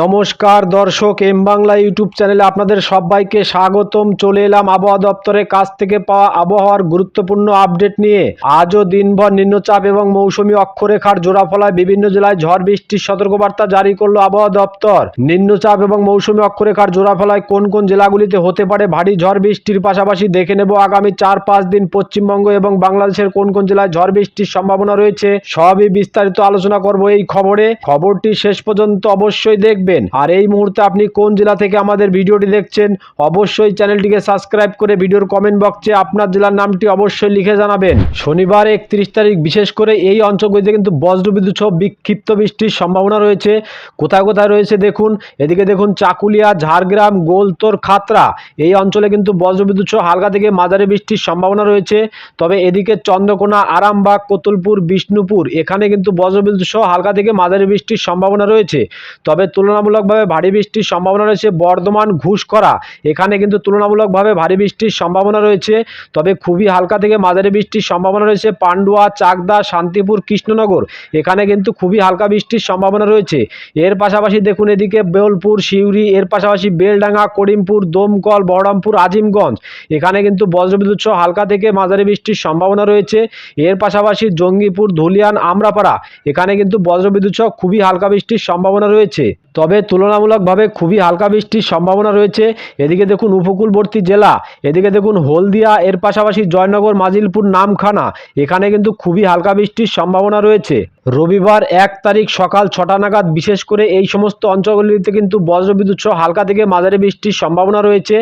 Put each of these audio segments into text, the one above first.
নমস্কার দর্শক, M Bangla YouTube চ্যানেলে আপনাদের সবাইকে স্বাগতম। চলে এলাম আবহাওয়া দপ্তরের কাছ থেকে পাওয়া আবহাওয়ার গুরুত্বপূর্ণ আপডেট নিয়ে। আজও দিনভর নিম্নচাপ এবং মৌসুমী অক্ষরেখার জোড়াফলায় বিভিন্ন জেলায় ঝড় বৃষ্টির সতর্কবার্তা জারি করল আবহাওয়া দপ্তর। নিম্নচাপ এবং মৌসুমী অক্ষরেখার জোড়াফলায় কোন কোন জেলাগুলিতে হতে পারে ভারী ঝড় বৃষ্টির পাশাপাশি দেখে নেব আগামী চার পাঁচ দিন পশ্চিমবঙ্গ এবং বাংলাদেশের কোন কোন জেলায় ঝড় বৃষ্টির সম্ভাবনা রয়েছে, সবই বিস্তারিত আলোচনা করব এই খবরে। খবরটি শেষ পর্যন্ত অবশ্যই দেখবেন। আর এই মুহূর্তে আপনি কোন জেলা থেকে আমাদের ভিডিওটি দেখছেন, অবশ্যই চ্যানেলটিকে সাবস্ক্রাইব করে ভিডিওর কমেন্ট বক্সে আপনার জেলার নামটি অবশ্যই লিখে জানাবেন। শনিবার একত্রিশ তারিখ, বিশেষ করে এই অঞ্চলগুলিতে কিন্তু বজ্রবিদ্যুৎ সহ বিক্ষিপ্ত বৃষ্টির সম্ভাবনা রয়েছে। কোথায় কোথায় রয়েছে দেখুন, এদিকে দেখুন চাকুলিয়া, ঝাড়গ্রাম, গোলতোর খাতরা এই অঞ্চলে কিন্তু বজ্রবিদ্যুৎ সহ হালকা থেকে মাঝারি বৃষ্টির সম্ভাবনা রয়েছে। তবে এদিকে চন্দ্রকোনা, আরামবাগ, কোতুলপুর, বিষ্ণুপুর, এখানে কিন্তু বজ্রবিদ্যুৎ সহ হালকা থেকে মাঝারি বৃষ্টির সম্ভাবনা রয়েছে। তবে তুলনামূলকভাবে ভারী বৃষ্টির সম্ভাবনা রয়েছে। বর্ধমান ঘুষকরা এখানে কিন্তু তুলনামূলকভাবে ভারী বৃষ্টির সম্ভাবনা রয়েছে। তবে খুবই হালকা থেকে মাঝারি বৃষ্টির সম্ভাবনা রয়েছে। পান্ডুয়া, চাকদা, শান্তিপুর, কৃষ্ণনগর। এখানে কিন্তু খুবই হালকা বৃষ্টির সম্ভাবনা রয়েছে। এর পাশাপাশি দেখুন এদিকে বেলপুর, সিউড়ি, এর পাশাপাশি বেলডাঙ্গা, করিমপুর, দমকল, বহরমপুর, আজিমগঞ্জ। এখানে কিন্তু বজ্রবিদ্যুৎ সহ হালকা থেকে মাঝারি বৃষ্টির সম্ভাবনা রয়েছে। এর পাশাপাশি জঙ্গিপুর, ধুলিয়ান, আমরাপাড়া। এখানে কিন্তু বজ্রবিদ্যুৎ সহ খুবই হালকা বৃষ্টির সম্ভাবনা রয়েছে। তবে তুলনামূলকভাবে খুবই হালকা বৃষ্টির সম্ভাবনা রয়েছে। এদিকে দেখুন উপকূলবর্তী জেলা, এদিকে দেখুন হলদিয়া, এর পাশাপাশি জয়নগর, মাজিলপুর, নামখানা। এখানে কিন্তু খুবই হালকা বৃষ্টির সম্ভাবনা রয়েছে। রবিবার এক তারিখ সকাল ছটা নাগাদ, বিশেষ করে এই সমস্ত অঞ্চলগুলিতে কিন্তু বজ্রবিদ্যুৎ সহ হালকা থেকে মাঝারি বৃষ্টির সম্ভাবনা রয়েছে।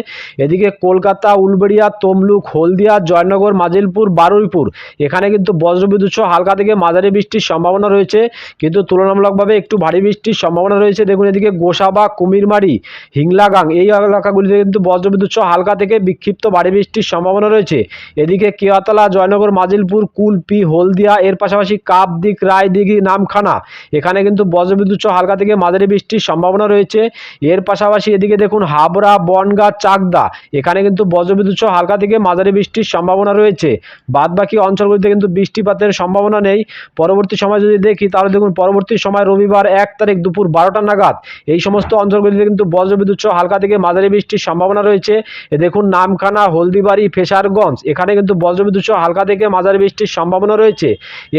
এদিকে কলকাতা, উলবেড়িয়া, তমলুক, হলদিয়া, জয়নগর, মাজিলপুর, বারুইপুর, এখানে কিন্তু বজ্রবিদ্যুৎ সহ হালকা থেকে মাঝারি বৃষ্টির সম্ভাবনা রয়েছে। কিন্তু তুলনামূলকভাবে একটু ভারী বৃষ্টির সম্ভাবনা রয়েছে। দেখুন এদিকে গোসাবা, কুমিরমারি, হিংলাগাং, এই এলাকাগুলিতে কিন্তু বজ্রবিদ্যুৎ সহ হালকা থেকে বিক্ষিপ্ত ভারী বৃষ্টির সম্ভাবনা রয়েছে। এদিকে কেয়াতলা, জয়নগর, মাজিলপুর, কুলপি, হলদিয়া, এর পাশাপাশি কাপদিক রায়দিঘি নামখানা। এখানে কিন্তু বজ্রবিদ্যুৎ হালকা থেকে মাঝারি বৃষ্টির সম্ভাবনা রয়েছে। এর পাশাপাশি এদিকে দেখুন হাবড়া, বনগা, চাকদা। এখানে কিন্তু বজ্রবিদ্যুৎ হালকা থেকে মাঝারি বৃষ্টির সম্ভাবনা রয়েছে। বাদবাকি অঞ্চলগুলিতে কিন্তু বৃষ্টিপাতের সম্ভাবনা নেই। পরবর্তী সময় যদি দেখি, তাহলে দেখুন পরবর্তী সময় রবিবার এক তারিখ দুপুর বারোটা নাগাদ, এই সমস্ত অঞ্চলগুলিতে কিন্তু বজ্রবিদ্যুৎ হালকা থেকে মাঝারি বৃষ্টির সম্ভাবনা রয়েছে। এ দেখুন নামখানা, হলদিবাড়ি, ফেসারগঞ্জ, এখানে কিন্তু বজ্রবিদ্যুৎ হালকা থেকে মাঝারি বৃষ্টির সম্ভাবনা রয়েছে।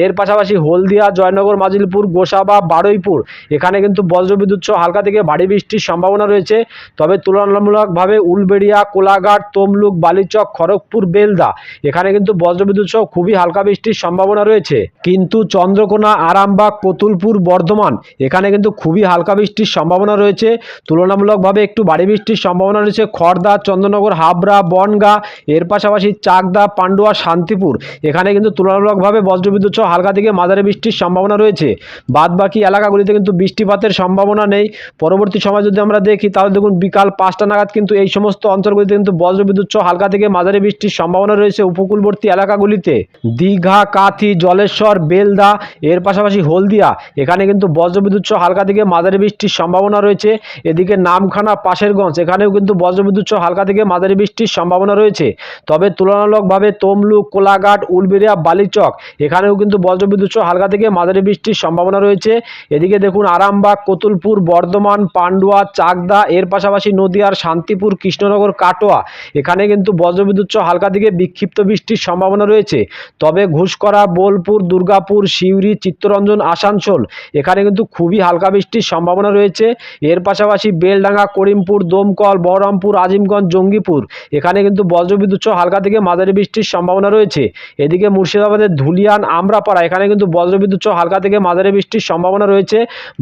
এর পাশাপাশি হলদিয়া জয়নগর, মাজিলপুর, গোসাবা, বারুইপুর। এখানে কিন্তু বজ্রবিদ্যুৎ সহ হালকা থেকে ভারী বৃষ্টির সম্ভাবনা রয়েছে। তবে তুলনামূলকভাবে উলবেড়িয়া, কোলাঘাট, তমলুক, বালিচক, খড়গপুর, বেলদা এখানে কিন্তু বজ্রবিদ্যুৎ সহ খুবই হালকা বৃষ্টির সম্ভাবনা রয়েছে। কিন্তু চন্দ্রকোনা, আরামবাগ, কতুলপুর, বর্ধমান এখানে কিন্তু খুবই হালকা বৃষ্টির সম্ভাবনা রয়েছে। তুলনামূলকভাবে একটু ভারী বৃষ্টির সম্ভাবনা রয়েছে খড়দা, চন্দ্রনগর, হাবড়া, বনগা, এর পাশাপাশি চাকদা, পান্ডুয়া, শান্তিপুর। এখানে কিন্তু তুলনামূলকভাবে বজ্রবিদ্যুৎ সহ হালকা থেকে মাঝারি বৃষ্টির সম্ভাবনা রয়েছে। বাদ বাকি এলাকাগুলিতে কিন্তু বৃষ্টিপাতের সম্ভাবনা নেই। পরবর্তী সময় যদি আমরা দেখি, তাহলে দেখুন বিকাল পাঁচটা নাগাদ কিন্তু এই সমস্ত অঞ্চলগুলিতে কিন্তু বজ্রবিদ্যুৎ সহ হালকা থেকে মাঝারি বৃষ্টির সম্ভাবনা রয়েছে উপকূলবর্তী এলাকাগুলিতে। দীঘা, কাথি, জলেশ্বর, বেলদা, এর পাশাপাশি হলদিয়া, এখানে কিন্তু বজ্রবিদ্যুৎ সহ হালকা থেকে মাঝারি বৃষ্টির সম্ভাবনা রয়েছে। এদিকে নামখানা, পাশেরগঞ্জ, এখানেও কিন্তু বজ্রবিদ্যুৎ সহ হালকা থেকে মাঝারি বৃষ্টির সম্ভাবনা রয়েছে। তবে তুলনামূলকভাবে তমলুক, কোলাঘাট, উলবেড়িয়া, বালিচক, এখানেও কিন্তু বজ্রবিদ্যুৎ সহ হালকা থেকে মাঝারি বৃষ্টির সম্ভাবনা রয়েছে। এদিকে দেখুন, আরামবাগ, কতুলপুর, বর্ধমান, পান্ডুয়া, চাকদা, এর পাশাপাশি নদিয়ার শান্তিপুর, কৃষ্ণনগর, কাটোয়া। এখানে কিন্তু বজ্রবিদ্যুৎ হালকা থেকে বিক্ষিপ্ত বৃষ্টির সম্ভাবনা রয়েছে। তবে ঘুষকরা, বোলপুর, দুর্গাপুর, সিউড়ি, চিত্তরঞ্জন, আসানসোল, এখানে কিন্তু খুবই হালকা বৃষ্টির সম্ভাবনা রয়েছে। এর পাশাপাশি বেলডাঙ্গা, করিমপুর, দমকল, বহরমপুর, আজিমগঞ্জ, জঙ্গিপুর, এখানে কিন্তু বজ্রবিদ্যুৎ হালকা থেকে মাঝারি বৃষ্টির সম্ভাবনা রয়েছে। এদিকে মুর্শিদাবাদের ধুলিয়ান, আমরাপাড়া, এখানে কিন্তু বজ্রবিদ্যুৎ হালকা থেকে মাঝারি বৃষ্টির সম্ভাবনা রয়েছে।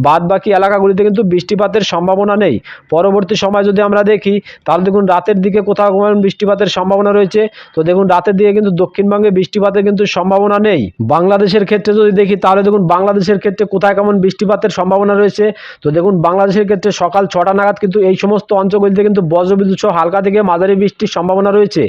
বাদ বাকি এলাকাগুলিতে কিন্তু বৃষ্টিপাতের সম্ভাবনা নেই। পরবর্তী সময় যদি আমরা দেখি, তাহলে দেখুন রাতের দিকে কোথাও বৃষ্টিপাতের সম্ভাবনা রয়েছে। তো দেখুন রাতের দিকে কিন্তু দক্ষিণবঙ্গে বৃষ্টিপাতের কিন্তু সম্ভাবনা নেই। বাংলাদেশের ক্ষেত্রে যদি দেখি, তাহলে দেখুন বাংলাদেশের ক্ষেত্রে কোথায় কেমন বৃষ্টিপাতের সম্ভাবনা রয়েছে। তো দেখুন বাংলাদেশের ক্ষেত্রে সকাল ছটা নাগাদ কিন্তু এই সমস্ত অঞ্চলগুলিতে কিন্তু বজ্রবিদ্যুৎ সহ হালকা থেকে মাঝারি বৃষ্টির সম্ভাবনা রয়েছে।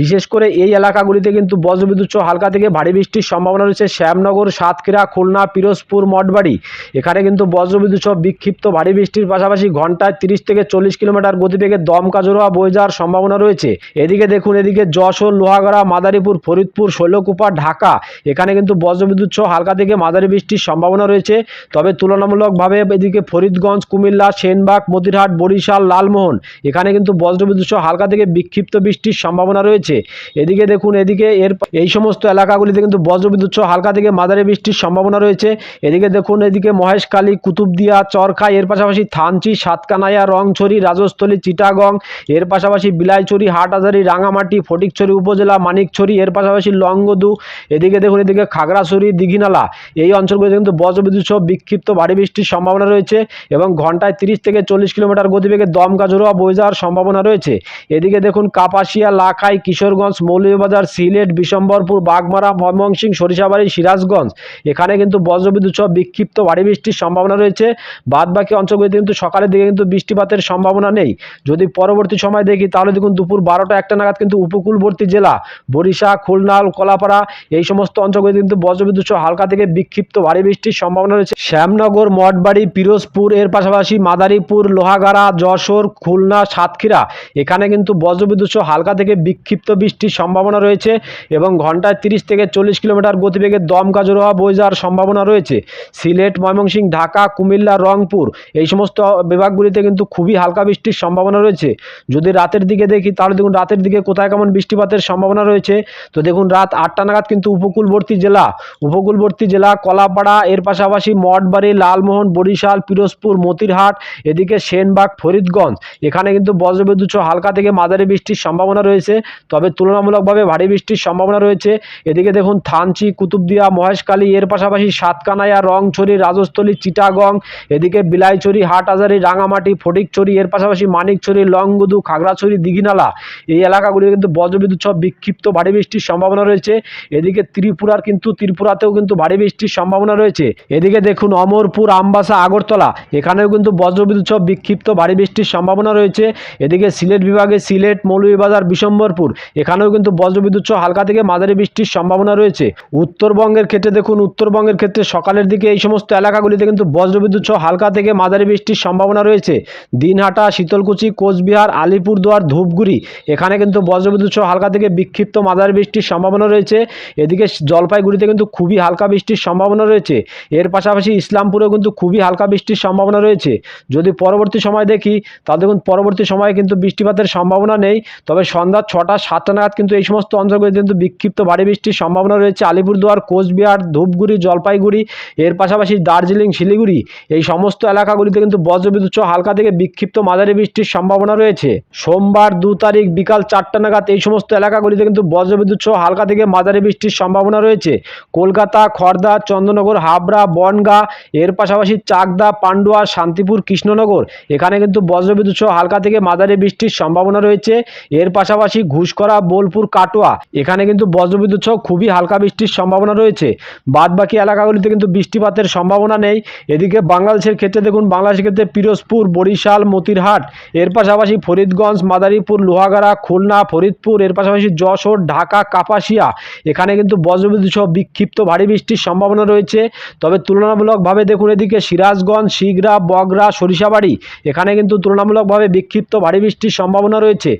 বিশেষ করে এই এলাকাগুলিতে কিন্তু বজ্রবিদ্যুৎ সহ হালকা থেকে ভারী বৃষ্টির সম্ভাবনা রয়েছে। শ্যামনগর, সাতক্ষীরা, খুলনা খুলনা, পিরোজপুর, মঠবাড়ি। এখানে কিন্তু বজ্রবিদ্যুৎ সহ বিক্ষিপ্ত ভারী বৃষ্টির পাশাপাশি ঘন্টায় তিরিশ থেকে চল্লিশ কিলোমিটার গতিবেগে দমকা জোড়া বয়ে যাওয়ার সম্ভাবনা রয়েছে। এদিকে দেখুন, এদিকে যশোর, লোহাগড়া, মাদারীপুর, ফরিদপুর, শৈলকুপা, ঢাকা। এখানে কিন্তু বজ্রবিদ্যুৎ সহ হালকা থেকে মাঝারি বৃষ্টির সম্ভাবনা রয়েছে। তবে তুলনামূলকভাবে এদিকে ফরিদগঞ্জ, কুমিল্লা, সেনবাগ, মতিরহাট, বরিশাল, লালমোহন, এখানে কিন্তু বজ্রবিদ্যুৎ সহ হালকা থেকে বিক্ষিপ্ত বৃষ্টির সম্ভাবনা রয়েছে। এদিকে দেখুন, এদিকে এর এই সমস্ত এলাকাগুলিতে কিন্তু বজ্রবিদ্যুৎ সহ হালকা থেকে মাঝারি বৃষ্টির সম্ভাবনা রয়েছে। এদিকে দেখুন, এদিকে মহেশখালী কুতুবদিয়া চরখাই এর পাশাপাশি থানচি, সাতকানাইয়া, রংছড়ি, রাজস্থলী, চিটাগং, এর পাশাপাশি বিলাইছড়ি, হাটহাজারি, রাঙামাটি, ফটিকছড়ি উপজেলা, মানিকছড়ি, এর পাশাপাশি লংগদু, এদিকে দেখুন, এদিকে খাগড়াছড়ি, দিঘিনালা। এই অঞ্চলগুলিতে কিন্তু বজ্রবিদ্যুৎ সহ বিক্ষিপ্ত ভারী বৃষ্টির সম্ভাবনা রয়েছে এবং ঘন্টায় তিরিশ থেকে চল্লিশ কিলোমিটার গতিবেগে দমকা জোড়া বয়ে যাওয়ার সম্ভাবনা রয়েছে। এদিকে দেখুন, কাপাসিয়া, লাখাই, কিশোরগঞ্জ, মৌলভীবাজার, সিলেট, বিশম্বরপুর, বাগমারা, ময়মনসিংহ, সরিষাবাড়ি, সিরাজগঞ্জ। এখানে কিন্তু বজ্রবিদ্যুৎ সহ বিক্ষিপ্ত ভারী বৃষ্টির সম্ভাবনা রয়েছে। বাদ বাকি অঞ্চলগুলিতে কিন্তু সকালের দিকে কিন্তু বৃষ্টিপাতের সম্ভাবনা নেই। যদি পরবর্তী সময় দেখি, তাহলে দেখুন দুপুর বারোটা একটা নাগাদ কিন্তু উপকূলবর্তী জেলা বরিশা খুলনা কলাপাড়া, এই সমস্ত অঞ্চলগুলিতে কিন্তু বজ্রবিদ্যুৎ সহ হালকা থেকে বিক্ষিপ্ত ভারী বৃষ্টির সম্ভাবনা রয়েছে। শ্যামনগর, মঠবাড়ি, পিরোজপুর, এর পাশাপাশি মাদারীপুর, লোহাগাড়া, যশোর, খুলনা, সাতক্ষীরা, এখানে কিন্তু বজ্রবিদ্যুৎ সহ হালকা থেকে বিক্ষিপ্ত বৃষ্টির সম্ভাবনা রয়েছে এবং ঘন্টায় তিরিশ থেকে চল্লিশ কিলোমিটার গতিবেগে দমকা জোড়া বয়ে যাওয়ার সম্ভাবনা রয়েছে। সিলেট, ময়মনসিংহ, ঢাকা, কুমিল্লা, রংপুর এই সমস্ত বিভাগগুলিতে কিন্তু খুবই হালকা বৃষ্টির সম্ভাবনা রয়েছে। যদি রাতের দিকে দেখি তাহলে দেখুন রাতের দিকে কোথায় কেমন বৃষ্টিপাতের সম্ভাবনা রয়েছে। তো দেখুন রাত আটটা নাগাদ কিন্তু উপকূলবর্তী জেলা উপকূলবর্তী জেলা কলাপাড়া, এর পাশাপাশি মঠবাড়ি, লালমোহন, বরিশাল, পিরোজপুর, মতিরহাট, এদিকে সেনবাগ, ফরিদগঞ্জ। এখানে কিন্তু বজ্রবিদ্যুৎ হালকা থেকে মাঝারি বৃষ্টির সম্ভাবনা রয়েছে। তবে তুলনামূলকভাবে ভারী বৃষ্টির সম্ভাবনা রয়েছে। এদিকে দেখুন থানচি, কুতুবদিয়া, মহেশখালী, এর পাশাপাশি সাতকানাইয়া, রংছড়ি, রাজস্থলী, চিটাগং, এদিকে বিলাইছড়ি, হাটহাজারি, রাঙামাটি, ফটিকছড়ি, এর পাশাপাশি মানিকছড়ি, লংগুদু, খাগড়াছড়ি, দিঘিনালা। এই এলাকাগুলিতে কিন্তু বজ্রবিদ্যুৎ সহ বিক্ষিপ্ত ভারী বৃষ্টির সম্ভাবনা রয়েছে। এদিকে ত্রিপুরার কিন্তু, ত্রিপুরাতেও কিন্তু ভারী বৃষ্টির সম্ভাবনা রয়েছে। এদিকে দেখুন, অমরপুর, আমবাসা, আগরতলা, এখানেও কিন্তু বজ্রবিদ্যুৎ সহ বিক্ষিপ্ত ভারী বৃষ্টির সম্ভাবনা রয়েছে। এদিকে সিলেট বিভাগে সিলেট, মৌলভীবাজার, বিশম্বরপুর, এখানেও কিন্তু বজ্রবিদ্যুৎ হালকা থেকে মাঝারি বৃষ্টির সম্ভাবনা রয়েছে। উত্তরবঙ্গের ক্ষেত্রে দেখুন উত্তরবঙ্গের ক্ষেত্রে সকালের দিকে এই সমস্ত এলাকাগুলিতে কিন্তু বজ্রবিদ্যুৎ সহ হালকা থেকে মাঝারি বৃষ্টির সম্ভাবনা রয়েছে। দিনহাটা, শীতলকুচি, কোচবিহার, আলিপুরদুয়ার, ধূপগুড়ি, এখানে কিন্তু বজ্রবিদ্যুৎ সহ হালকা থেকে বিক্ষিপ্ত মাঝারি বৃষ্টির সম্ভাবনা রয়েছে। এদিকে জলপাইগুড়িতে কিন্তু খুবই হালকা বৃষ্টির সম্ভাবনা রয়েছে। এর পাশাপাশি ইসলামপুরেও কিন্তু খুবই হালকা বৃষ্টির সম্ভাবনা রয়েছে। যদি পরবর্তী সময় দেখি, তাহলে দেখুন পরবর্তী সময়ে কিন্তু বৃষ্টিপাতের সম্ভাবনা নেই। তবে সন্ধ্যা ছটা, সাতটা নাগাদ কিন্তু এই সমস্ত অঞ্চলগুলিতে কিন্তু বিক্ষিপ্ত ভারী বৃষ্টির সম্ভাবনা রয়েছে। আলিপুরদুয়ার, কোচবিহার, ধূপগুড়ি জলপাইগুড়ি, এর পাশাপাশি দার্জিলিং, শিলিগুড়ি, এই সমস্ত এলাকাগুলিতে কিন্তু বজ্রবিদ্যুৎ সহ হালকা থেকে বিক্ষিপ্ত মাঝারি বৃষ্টির সম্ভাবনা রয়েছে। সোমবার দু তারিখ বিকাল চারটা নাগাদ এই সমস্ত এলাকাগুলিতে কিন্তু বজ্রবিদ্যুৎ সহ হালকা থেকে মাঝারি বৃষ্টির সম্ভাবনা রয়েছে। কলকাতা খড়দা চন্দ্রনগর, হাবড়া, বনগা, এর পাশাপাশি চাকদা, পান্ডুয়া, শান্তিপুর, কৃষ্ণনগর, এখানে কিন্তু বজ্রবিদ্যুৎ সহ হালকা থেকে মাঝারি বৃষ্টির সম্ভাবনা রয়েছে। এর পাশাপাশি ঘুষকরা বোলপুর, কাটোয়া, এখানে কিন্তু বজ্রবিদ্যুৎ সহ খুবই হালকা বৃষ্টির সম্ভাবনা রয়েছে। বাদ বাকি এলাকাগুলিতে কিন্তু বৃষ্টিপাতের সম্ভাবনা নেই। এদিকে বাংলাদেশের ক্ষেত্রে দেখুন, বাংলাদেশের ক্ষেত্রে পিরোজপুর, বরিশাল, মতিরহাট, এর পাশাপাশি ফরিদগঞ্জ, মাদারীপুর, লোহাগাড়া, খুলনা, ফরিদপুর, এর পাশাপাশি যশোর, ঢাকা, কাপাসিয়া, এখানে কিন্তু বজ্রবিদ্যুৎ সহ বিক্ষিপ্ত ভারী বৃষ্টির সম্ভাবনা রয়েছে। তবে তুলনামূলকভাবে দেখুন, এদিকে সিরাজগঞ্জ, শিগরা, বগরা, সরিষাবাড়ি, এখানে কিন্তু তুলনামূলকভাবে বিক্ষিপ্ত ভারী বৃষ্টির সম্ভাবনা রয়েছে।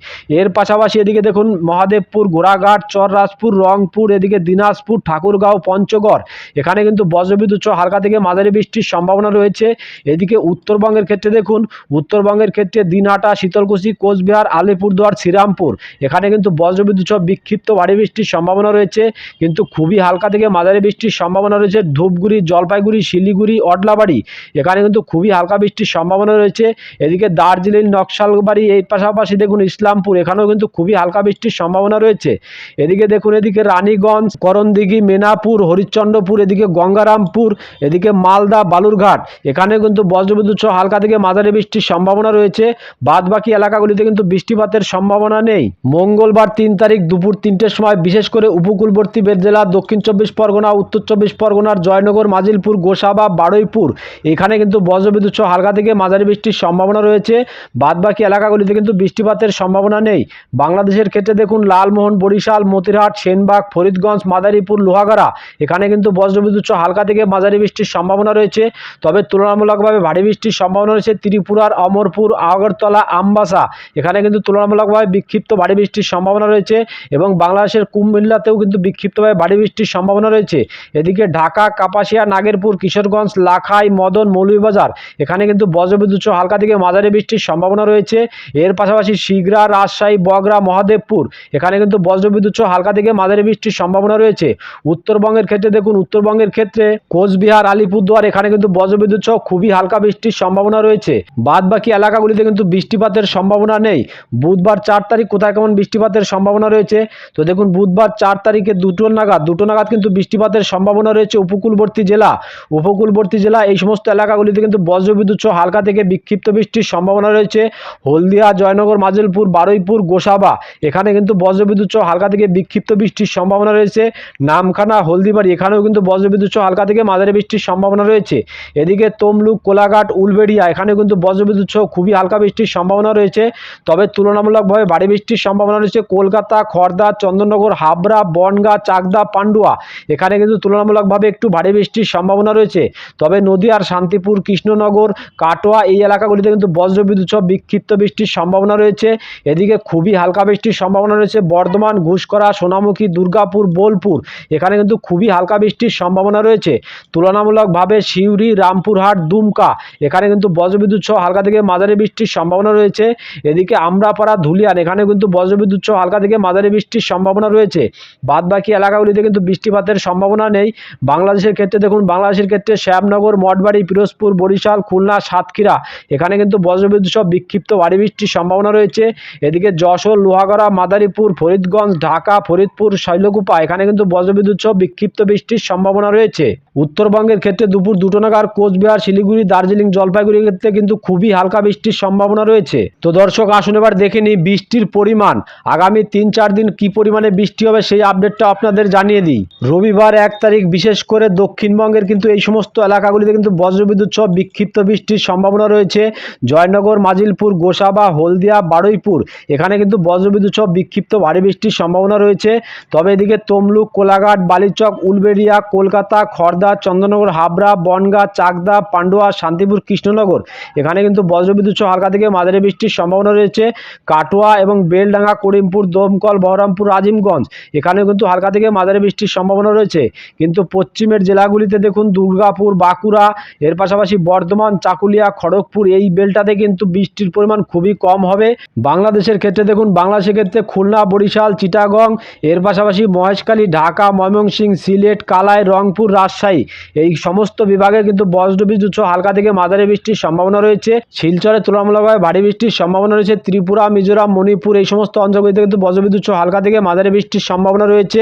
এর পাশাপাশি এদিকে দেখুন, মহাদেবপুর, ঘোড়াঘাট, চররাজপুর, রংপুর, এদিকে দিনাজপুর, ঠাকুরগাঁও, পঞ্চগড়, এখানে কিন্তু বজ্রবিদ্যুৎ সহ হালকা থেকে মাঝারি বৃষ্টির সম্ভাবনা রয়েছে। এদিকে উত্তরবঙ্গের ক্ষেত্রে দেখুন, উত্তরবঙ্গের ক্ষেত্রে দিনহাটা, শীতলকুচি, কোচবিহার, আলিপুরদুয়ার, শ্রীরামপুর, এখানে কিন্তু বজ্রবিদ্যুৎ সহ বিক্ষিপ্ত ভারী বৃষ্টির সম্ভাবনা রয়েছে। কিন্তু খুবই হালকা থেকে মাঝারি বৃষ্টির সম্ভাবনা রয়েছে ধূপগুড়ি, জলপাইগুড়ি, শিলিগুড়ি, অডলাবাড়ি, এখানে কিন্তু খুবই হালকা বৃষ্টির সম্ভাবনা রয়েছে। এদিকে দার্জিলিং, নকশালবাড়ি, এই পাশাপাশি দেখুন ইসলামপুর, এখানেও কিন্তু খুবই হালকা বৃষ্টির সম্ভাবনা রয়েছে। এদিকে দেখুন, এদিকে রানীগঞ্জ, করণদিঘি, মেনাপুর, হরিশ্চন্দ্রপুর, এদিকে গঙ্গারামপুর, এদিকে মালদা, বালুরঘাট। এখানে কিন্তু বজ্রবিদ্যুৎ সহ হালকা থেকে মাঝারি বৃষ্টির সম্ভাবনা রয়েছে। বাদ বাকি এলাকাগুলিতে কিন্তু বৃষ্টিপাতের সম্ভাবনা নেই। মঙ্গলবার তিন তারিখ দুপুর তিনটের সময় বিশেষ করে উপকূলবর্তী জেলা, দক্ষিণ চব্বিশ পরগনা, উত্তর চব্বিশ পরগনার জয়নগর, মাজিলপুর, গোসাবা, বারুইপুর। এখানে কিন্তু বজ্রবিদ্যুৎ সহ হালকা থেকে মাঝারি বৃষ্টির সম্ভাবনা রয়েছে। বাদ বাকি এলাকাগুলিতে কিন্তু বৃষ্টিপাতের সম্ভাবনা নেই। বাংলাদেশের ক্ষেত্রে দেখুন, লালমোহন, বরিশাল, মতিরহাট, সেনবাগ, ফরিদগঞ্জ, মাদারীপুর, লোহাগাড়া। এখানে কিন্তু বজ্রবিদ্যুৎ সহ হালকা থেকে মাঝারি বৃষ্টির সম্ভাবনা রয়েছে। তবে তুলনামূলকভাবে ভারী বৃষ্টির সম্ভাবনা রয়েছে ত্রিপুরার অমরপুর, আগরতলা, আমবাসা। এখানে কিন্তু তুলনামূলকভাবে বিক্ষিপ্ত ভারী বৃষ্টির সম্ভাবনা রয়েছে এবং বাংলাদেশের কুমিল্লাতেও কিন্তু বিক্ষিপ্তভাবে ভারী বৃষ্টির সম্ভাবনা রয়েছে। এদিকে ঢাকা, কাপাসিয়া, নাগেরপুর, কিশোরগঞ্জ, লাখাই, মদন, মৌলভীবাজার, এখানে কিন্তু বজ্রবিদ্যুৎ হালকা থেকে মাঝারি বৃষ্টির সম্ভাবনা রয়েছে। এর পাশাপাশি শিগরা, রাজশাহী বগরা মহাদেবপুর, এখানে কিন্তু বজ্রবিদ্যুৎ হালকা থেকে মাঝারি বৃষ্টির সম্ভাবনা রয়েছে। উত্তরবঙ্গের ক্ষেত্রে দেখুন উত্তরবঙ্গের ক্ষেত্রে কোচবিহার, আলিপুরদুয়ার, এখানে কিন্তু বজ্রবিদ্যুৎ সহ খুবই হালকা বৃষ্টির সম্ভাবনা রয়েছে। বাদ বাকি এলাকাগুলিতে কিন্তু বৃষ্টিপাতের সম্ভাবনা নেই। বুধবার চার তারিখ কোথায় কেমন বৃষ্টিপাতের সম্ভাবনা রয়েছে? তো দেখুন, বুধবার চার তারিখে দুটো নাগাদ দুটো নাগাদ কিন্তু বৃষ্টিপাতের সম্ভাবনা রয়েছে উপকূলবর্তী জেলা। উপকূলবর্তী জেলা এই সমস্ত এলাকাগুলিতে কিন্তু বজ্রবিদ্যুৎ সহ হালকা থেকে বিক্ষিপ্ত বৃষ্টির সম্ভাবনা রয়েছে। হলদিয়া, জয়নগর, মাজলপুর, বারুইপুর, গোসাবা, এখানে কিন্তু বজ্রবিদ্যুৎ সহ হালকা থেকে বিক্ষিপ্ত বৃষ্টির সম্ভাবনা রয়েছে। নামখানা, হলদিবাড়ি, এখানেও কিন্তু বজ্রবিদ্যুৎ সহ হালকা থেকে মাঝারি বৃষ্টির সম্ভাবনা রয়েছে। এদিকে তমলুক, কোলাঘাট, উলবেড়িয়া এখানে কিন্তু বজ্রবিদ্যুৎ সহ খুবই হালকা বৃষ্টির সম্ভাবনা রয়েছে। তবে তুলনামূলকভাবে ভারী বৃষ্টির সম্ভাবনা রয়েছে কলকাতা খড়দা চন্দননগর হাবড়া, বনগা, চাকদা, পান্ডুয়া। এখানে কিন্তু তুলনামূলকভাবে একটু ভারী বৃষ্টির সম্ভাবনা রয়েছে। তবে নদীয়ার শান্তিপুর, কৃষ্ণনগর, কাটোয়া এই এলাকাগুলিতে কিন্তু বজ্রবিদ্যুৎ সহ বিক্ষিপ্ত বৃষ্টির সম্ভাবনা রয়েছে। এদিকে খুবই হালকা বৃষ্টির সম্ভাবনা রয়েছে বর্ধমান ঘুষকরা সোনামুখী, দুর্গাপুর, বোলপুর। এখানে কিন্তু খুবই হালকা বৃষ্টির সম্ভাবনা রয়েছে। তুলনামূলকভাবে সিউড়ি, রামপুরহাট, দুমকা, এখানে কিন্তু বজ্রবিদ্যুৎ সহ হালকা থেকে মাঝারি বৃষ্টির সম্ভাবনা রয়েছে। এদিকে আমরাপাড়া, ধুলিয়ান, এখানে কিন্তু বজ্রবিদ্যুৎ সহ হালকা থেকে মাঝারি বৃষ্টির সম্ভাবনা রয়েছে। বাদ বাকি এলাকাগুলিতে কিন্তু বৃষ্টিপাতের সম্ভাবনা নেই। বাংলাদেশের ক্ষেত্রে দেখুন, বাংলাদেশের ক্ষেত্রে শ্যামনগর, মঠবাড়ি, পিরোজপুর, বরিশাল, খুলনা, সাতক্ষীরা, এখানে কিন্তু বজ্রবিদ্যুৎ সহ বিক্ষিপ্ত ভারী বৃষ্টির সম্ভাবনা রয়েছে। এদিকে যশোর, লোহাগড়া, মাদারীপুর, ফরিদগঞ্জ, ঢাকা, ফরিদপুর, শৈলকুপা, এখানে কিন্তু বজ্রবিদ্যুৎ সহ বিক্ষিপ্ত বৃষ্টির সম্ভাবনা রয়েছে। উত্তরবঙ্গের ক্ষেত্রে দুপুর দুটো নাগাদ কোচবিহার, শিলিগুড়ি, দার্জিলিং, জলপাইগুড়ির ক্ষেত্রে কিন্তু খুবই হালকা বৃষ্টির সম্ভাবনা রয়েছে। তো দর্শক, আসুন এবার দেখে নিই বৃষ্টির পরিমাণ। আগামী তিন চার দিন কি পরিমাণে বৃষ্টি হবে সেই আপডেটটা আপনাদের জানিয়ে দিই। রবিবার এক তারিখ, বিশেষ করে দক্ষিণবঙ্গের কিন্তু এই সমস্ত এলাকাগুলিতে কিন্তু বজ্রবিদ্যুৎ সহ বিক্ষিপ্ত বৃষ্টির সম্ভাবনা রয়েছে। জয়নগর, মাজিলপুর, গোসাবা, হলদিয়া, বারুইপুর, এখানে কিন্তু বজ্রবিদ্যুৎ সহ বিক্ষিপ্ত ভারী বৃষ্টির সম্ভাবনা রয়েছে। তবে এদিকে তমলুক, কোলাঘাট, বালিচক, উলবেড়িয়া, কলকাতা খড়দা চন্দননগর হাবড়া, বনগা, চাকদা, পান্ডুয়া, শান্তিপুর, কৃষ্ণনগর। এখানে কিন্তু বজ্রবিদ্যুৎ সহ হালকা থেকে মাঝারি বৃষ্টির সম্ভাবনা রয়েছে। কাটোয়া এবং বেলডাঙ্গা, করিমপুর, দমকল, বহরমপুর, আজিমগঞ্জ এখানে কিন্তু হালকা থেকে মাঝারি বৃষ্টির সম্ভাবনা রয়েছে। কিন্তু পশ্চিমের জেলাগুলিতে দেখুন, দুর্গাপুর, বাঁকুড়া, এর পাশাপাশি বর্ধমান, চাকুলিয়া, খড়গপুর, এই বেলটাতে কিন্তু বৃষ্টির পরিমাণ খুবই কম হবে। বাংলাদেশের ক্ষেত্রে দেখুন, বাংলাদেশের ক্ষেত্রে খুলনা, বরিশাল, চিটাগং, এর পাশাপাশি মহেশখালী, ঢাকা, ময়মনসিংহ, সিলেট, কালাই রংপুর রাজশাহী। এই সমস্ত বিভাগে কিন্তু বজ্রবিদ্যুৎ সহ হালকা থেকে মাঝারি বৃষ্টির সম্ভাবনা রয়েছে। শিলচরে তুলনামূলকভাবে ভারী বৃষ্টির সম্ভাবনা রয়েছে। ত্রিপুরা, মিজোরাম, মণিপুর এই সমস্ত অঞ্চলগুলিতে কিন্তু বজ্রবিদ্যুৎ সহ হালকা থেকে মাঝারি বৃষ্টির সম্ভাবনা রয়েছে।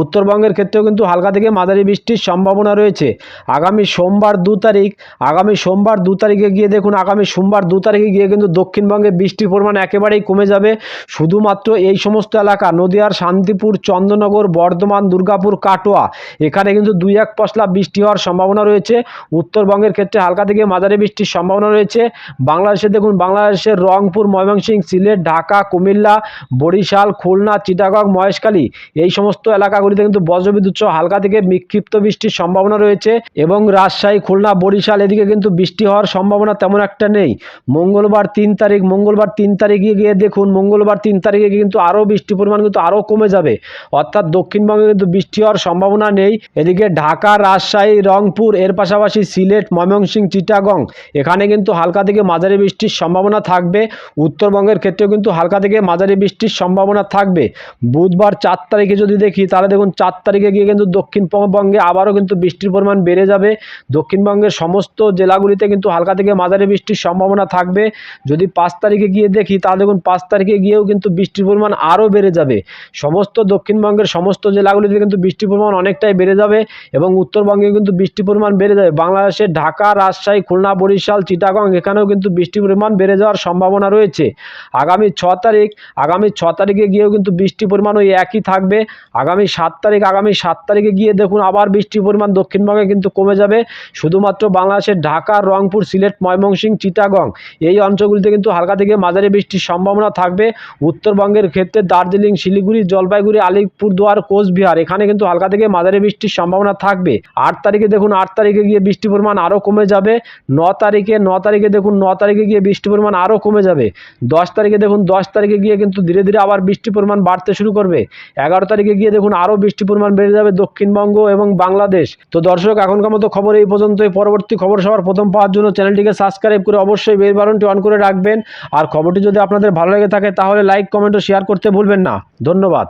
উত্তরবঙ্গের ক্ষেত্রেও কিন্তু হালকা থেকে মাঝারি বৃষ্টির সম্ভাবনা রয়েছে। আগামী সোমবার দু তারিখ, আগামী সোমবার দু তারিখে গিয়ে দেখুন, আগামী সোমবার দু তারিখে গিয়ে কিন্তু দক্ষিণবঙ্গে বৃষ্টির পরিমাণ একেবারেই কমে যাবে। শুধুমাত্র এই সমস্ত এলাকা, নদিয়ার শান্তিপুর চন্দননগর বর্ধমান, দুর্গাপুর, কাটোয়া, এখানে কিন্তু দুই এক পশলা বৃষ্টি হওয়ার সম্ভাবনা রয়েছে। উত্তরবঙ্গের ক্ষেত্রে হালকা থেকে মাঝারি বৃষ্টির সম্ভাবনা রয়েছে। বাংলাদেশে দেখুন, বাংলাদেশের রংপুর ময়মনসিংহ সিলেট, ঢাকা, কুমিল্লা, বরিশাল, খুলনা, চিটাগং, মহেশখালী এই সমস্ত এলাকাগুলিতে কিন্তু বজ্রবিদ্যুৎ সহ হালকা থেকে বিক্ষিপ্ত বৃষ্টির সম্ভাবনা রয়েছে এবং রাজশাহী, খুলনা, বরিশাল এদিকে কিন্তু বৃষ্টি হওয়ার সম্ভাবনা তেমন একটা নেই। মঙ্গলবার তিন তারিখ, মঙ্গলবার তিন তারিখে গিয়ে দেখুন, মঙ্গলবার তিন তারিখে কিন্তু আরও বৃষ্টির পরিমাণ কিন্তু আরও কমে যাবে। অর্থাৎ দক্ষিণবঙ্গে কিন্তু বৃষ্টি হওয়ার সম্ভাবনা নেই। এদিকে ঢাকা, রাজশাহী, রংপুর, এর পাশাপাশি সিলেট, ময়মনসিংহ, চিটাগং। এখানে কিন্তু হালকা থেকে মাঝারি বৃষ্টির সম্ভাবনা থাকবে। উত্তরবঙ্গের ক্ষেত্রেও কিন্তু হালকা থেকে মাঝারি বৃষ্টির সম্ভাবনা থাকবে। বুধবার চার তারিখে যদি দেখি, তাহলে দেখুন চার তারিখে গিয়ে কিন্তু দক্ষিণবঙ্গে আবারও কিন্তু বৃষ্টির পরিমাণ বেড়ে যাবে। দক্ষিণবঙ্গের সমস্ত জেলাগুলিতে কিন্তু হালকা থেকে মাঝারি বৃষ্টির সম্ভাবনা থাকবে। যদি পাঁচ তারিখে গিয়ে দেখি, তাহলে দেখুন পাঁচ তারিখে গিয়েও কিন্তু বৃষ্টির পরিমাণ আরও বেড়ে যাবে। সমস্ত দক্ষিণবঙ্গের সমস্ত জেলাগুলিতে কিন্তু বৃষ্টির পরিমাণ অনেকটাই বেড়ে যাবে। এবং উত্তরবঙ্গে কিন্তু বৃষ্টির পরিমাণ বেড়ে যাবে বাংলাদেশের ঢাকা, রাজশাহী, খুলনা, বরিশাল, চিটাগং, এখানেও কিন্তু বৃষ্টির পরিমাণ বেড়ে যাওয়ার সম্ভাবনা রয়েছে। আগামী ছ তারিখ, আগামী ছ তারিখে গিয়েও কিন্তু বৃষ্টির পরিমাণ ওই একই থাকবে। আগামী সাত তারিখ, আগামী সাত তারিখে গিয়ে দেখুন আবার বৃষ্টির পরিমাণ দক্ষিণবঙ্গে কিন্তু কমে যাবে। শুধুমাত্র বাংলাদেশের ঢাকা, রংপুর, সিলেট, ময়মনসিংহ, চিটাগং এই অঞ্চলগুলিতে কিন্তু হালকা থেকে মাঝারি বৃষ্টির সম্ভাবনা থাকবে। উত্তরবঙ্গের ক্ষেত্রে দার্জিলিং, শিলিগুড়ি, জলপাইগুড়ি, আলিপুরদুয়ার, কোচবিহার এখানে কিন্তু হালকা থেকে মাঝারি বৃষ্টির সম্ভাবনা সম্ভাবনা থাকবে। আট তারিখে দেখুন, আট তারিখে গিয়ে বৃষ্টির পরিমাণ আরও কমে যাবে। ন তারিখে ন তারিখে দেখুন, ন তারিখে গিয়ে বৃষ্টি পরিমাণ আরও কমে যাবে। দশ তারিখে দেখুন, দশ তারিখে গিয়ে কিন্তু ধীরে ধীরে আবার বৃষ্টি পরিমাণ বাড়তে শুরু করবে। এগারো তারিখে গিয়ে দেখুন আরও বৃষ্টি পরিমাণ বেড়ে যাবে দক্ষিণবঙ্গ এবং বাংলাদেশ। তো দর্শক, এখনকার মতো খবর এই পর্যন্তই। পরবর্তী খবর সবার প্রথম পাওয়ার জন্য চ্যানেলটিকে সাবস্ক্রাইব করে অবশ্যই বেল বাটনটি অন করে রাখবেন। আর খবরটি যদি আপনাদের ভালো লেগে থাকে, তাহলে লাইক কমেন্ট ও শেয়ার করতে ভুলবেন না। ধন্যবাদ।